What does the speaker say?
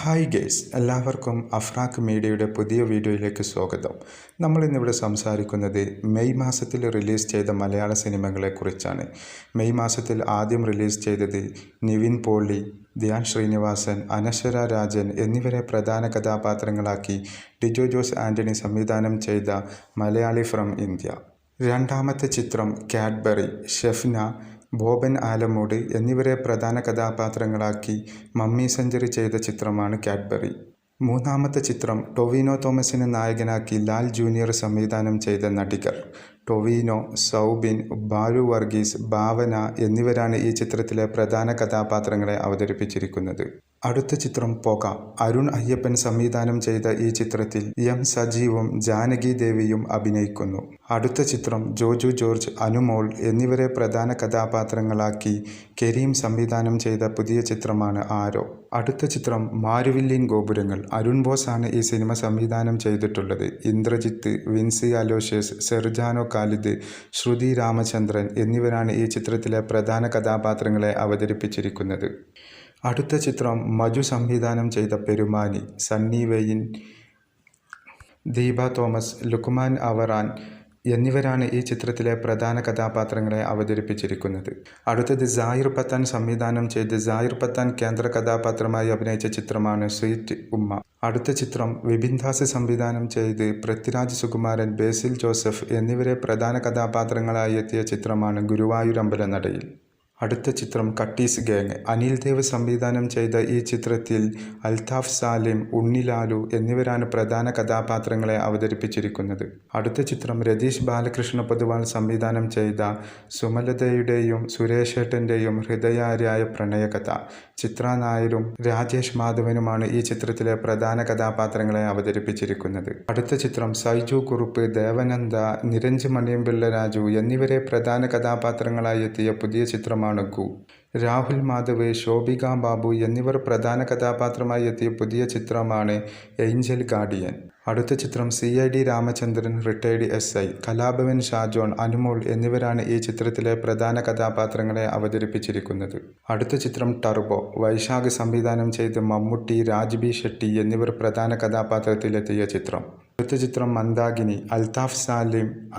Hi guys എല്ലാവർക്കും അഫ്രാക്ക് മീഡിയയുടെ പുതിയ വീഡിയോയിലേക്ക് സ്വാഗതം. നമ്മൾ ഇന്നിവിടെ സംസാരിക്കുന്നത് മെയ് മാസത്തിൽ റിലീസ് ചെയ്ത മലയാള സിനിമകളെക്കുറിച്ചാണ് മെയ് മാസത്തിൽ ആദ്യം റിലീസ് ചെയ്തത് നിവിൻ പോളി ധ്യാൻ ശ്രീനിവാസൻ അനശ്വര രാജൻ എന്നിവരെ പ്രധാന കഥാപാത്രങ്ങളാക്കി ഡിജോ ജോസ് ആന്റണി സംവിധാനം ചെയ്ത മലയാളി ഫ്രം ഇന്ത്യ. രണ്ടാമത്തെ ചിത്രം കാഡ്ബറി ഷെഫ്ന ബോബൻ ആലമൂട് എന്നിവരെ പ്രധാന കഥാപാത്രങ്ങളാക്കി മമ്മി സെഞ്ചുറി ചെയ്ത ചിത്രമാണ് കാഡ്ബറി. മൂന്നാമത്തെ ചിത്രം ടൊവിനോ തോമസിനെ നായകനാക്കി ലാൽ ജൂനിയർ സംവിധാനം ചെയ്ത നടികർ ടൊവിനോ സൗബിൻ ബാലു വർഗീസ് ഭാവന എന്നിവരാണ് ഈ ചിത്രത്തിലെ പ്രധാന കഥാപാത്രങ്ങളെ അവതരിപ്പിച്ചിരിക്കുന്നത്. അടുത്ത ചിത്രം പോകാം. അരുൺ അയ്യപ്പൻ സംവിധാനം ചെയ്ത ഈ ചിത്രത്തിൽ എം സജീവും ജാനകി ദേവിയും അഭിനയിക്കുന്നു. അടുത്ത ചിത്രം ജോജു ജോർജ് അനുമോൾ എന്നിവരെ പ്രധാന കഥാപാത്രങ്ങളാക്കി കരീം സംവിധാനം ചെയ്ത പുതിയ ചിത്രമാണ് ആരോ. അടുത്ത ചിത്രം മാരുവില്ലിൻ ഗോപുരങ്ങൾ. അരുൺ ബോസ് ആണ് ഈ സിനിമ സംവിധാനം ചെയ്തിട്ടുള്ളത്. ഇന്ദ്രജിത്ത് വിൻസി അലോഷ്യസ് സെർജാനോ കാലിദ് ശ്രുതി രാമചന്ദ്രൻ എന്നിവരാണ് ഈ ചിത്രത്തിലെ പ്രധാന കഥാപാത്രങ്ങളെ അവതരിപ്പിച്ചിരിക്കുന്നത്. അടുത്ത ചിത്രം മജു സംവിധാനം ചെയ്ത പെരുമാനി സണ്ണി വെയിൻ ദീപ തോമസ് ലുക്മാൻ അവറാൻ എന്നിവരാണ് ഈ ചിത്രത്തിലെ പ്രധാന കഥാപാത്രങ്ങളെ അവതരിപ്പിച്ചിരിക്കുന്നത്. അടുത്തത് ജാഹിർ പത്താൻ സംവിധാനം ചെയ്ത് ജാഹിർ പത്താൻ കേന്ദ്ര കഥാപാത്രമായി അഭിനയിച്ച ചിത്രമാണ് സ്വീറ്റ് ഉമ്മ. അടുത്ത ചിത്രം വിപിൻദാസ് സംവിധാനം ചെയ്ത് പൃഥ്വിരാജ് സുകുമാരൻ ബേസിൽ ജോസഫ് എന്നിവരെ പ്രധാന കഥാപാത്രങ്ങളായി എത്തിയ ചിത്രമാണ് ഗുരുവായൂരമ്പല നടയിൽ അടുത്ത ചിത്രം കട്ടീസ് ഗാങ്. അനിൽ ദേവ് സംവിധാനം ചെയ്ത ഈ ചിത്രത്തിൽ അൽതാഫ് സാലിം ഉണ്ണിലാലു എന്നിവരാണ് പ്രധാന കഥാപാത്രങ്ങളെ അവതരിപ്പിച്ചിരിക്കുന്നത്. അടുത്ത ചിത്രം രതീഷ് ബാലകൃഷ്ണ പൊതുവാൾ സംവിധാനം ചെയ്ത സുമലതയുടെയും സുരേഷേട്ടന്റെയും ഹൃദയാര്യായ പ്രണയകഥ. ചിത്ര നായരും രാജേഷ് മാധവനുമാണ് ഈ ചിത്രത്തിലെ പ്രധാന കഥാപാത്രങ്ങളെ അവതരിപ്പിച്ചിരിക്കുന്നത്. അടുത്ത ചിത്രം സൈജു കുറുപ്പ് ദേവനന്ദ നിരഞ്ജ് മണിയമ്പിള്ള രാജു എന്നിവരെ പ്രധാന കഥാപാത്രങ്ങളായി എത്തിയ പുതിയ ചിത്രമാണ് ഗു രാഹുൽ മാധവ് ശോഭിക ബാബു എന്നിവർ പ്രധാന കഥാപാത്രമായി എത്തിയ പുതിയ ചിത്രമാണ് ഏഞ്ചൽ ഗാർഡിയൻ. അടുത്ത ചിത്രം C I D Ramachandran retired S I Kalabhavan Shajon Anumol എന്നിവരാണ് ഈ ചിത്രത്തിലെ പ്രധാന കഥാപാത്രങ്ങളെ അവതരിപ്പിച്ചിരിക്കുന്നത്. അടുത്ത ചിത്രം ടർബോ വൈശാഖ് സംവിധാനം ചെയ്ത് മമ്മൂട്ടി രാജ്ബി ഷെട്ടി എന്നിവർ പ്രധാന കഥാപാത്രത്തിലെത്തിയ ചിത്രം. അടുത്ത ചിത്രം മന്ദാകിനി അൽതാഫ് സാലിം